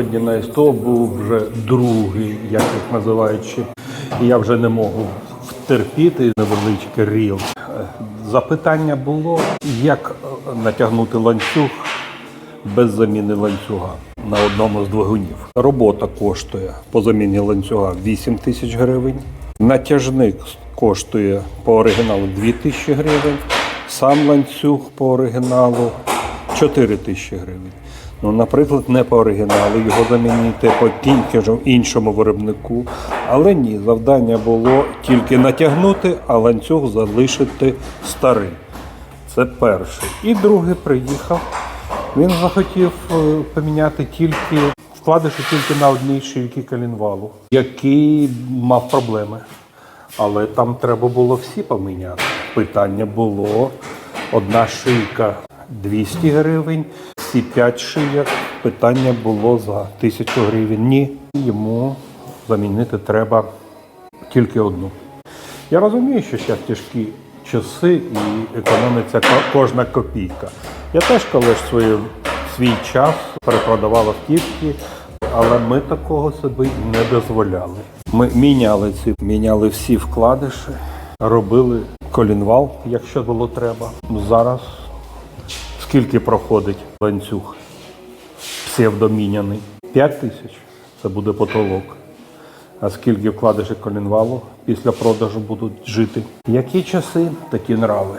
Сьогодні на СТО був вже другий, як їх називають ще. І я вже не можу втерпіти невеличкий ріл. Запитання було, як е, натягнути ланцюг без заміни ланцюга на одному з двигунів. Робота коштує по заміні ланцюга 8 тисяч гривень. Натяжник коштує по оригіналу 2 тисячі гривень. Сам ланцюг по оригіналу 4 тисячі гривень. Ну, наприклад, не по оригіналу, його замінити по тільки іншому виробнику. Але ні, завдання було тільки натягнути, а ланцюг залишити старий. Це перший. І другий приїхав. Він захотів е, поміняти тільки вкладиші тільки на одній шийці колінвалу, який мав проблеми. Але там треба було всі поміняти. Питання було одна шийка 200 гривень, всі п'ять шийок. Питання було за 1000 гривень. Ні, йому замінити треба тільки одну. Я розумію, що зараз тяжкі часи і економиться кожна копійка. Я теж колись свій, свій час перепродавав автівки, але ми такого собі не дозволяли. Ми міняли ці, міняли всі вкладиші, робили колінвал, якщо було треба. Зараз скільки проходить ланцюг псевдоміняний? 5 тисяч. Це буде потолок. А скільки вкладиші колінвалу після продажу будуть жити? Які часи, такі нрави.